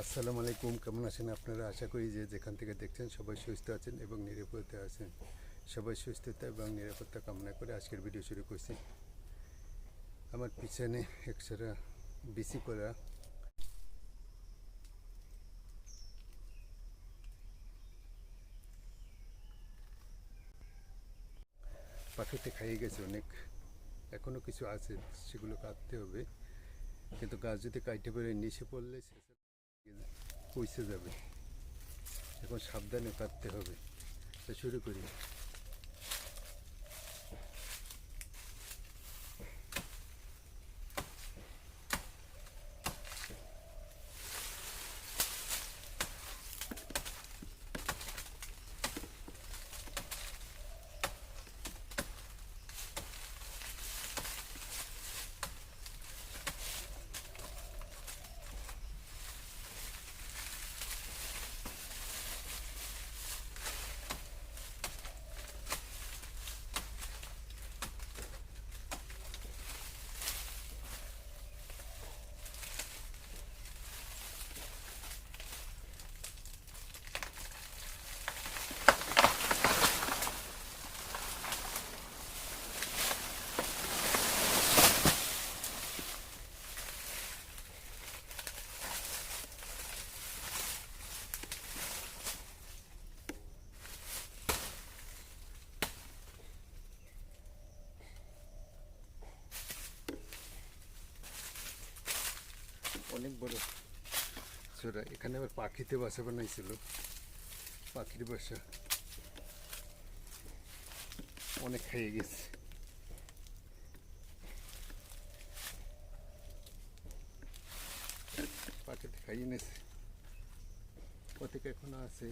আসসালামু আলাইকুম, কেমন আছেন আপনারা? আশা করি যে যেখান থেকে দেখছেন সবাই সুস্থ আছেন এবং নিরাপদে আছেন। সবাই সুস্থতা এবং নিরাপত্তা কামনা করে আজকের ভিডিও শুরু করছি। আমার পিছনে একসারা বিসি করা। পাখিতে খাইয়ে গেছে অনেক। এখনও কিছু আছে, সেগুলো কাটতে হবে। কিন্তু গাছ যদি কাটতে পারে নিচে পড়লে পয়সে যাবে। এখন সাবধানে কাটতে হবে। তো শুরু করি। অনেক বড়। সেটা এখানে আবার পাখিতে বাসা বানাইছিল। পাখির বাসা। অনেক খাইয়ে গেছে। পাখিতে খাইয়ে নিয়েছে প্রত্যেক এখনও আছে।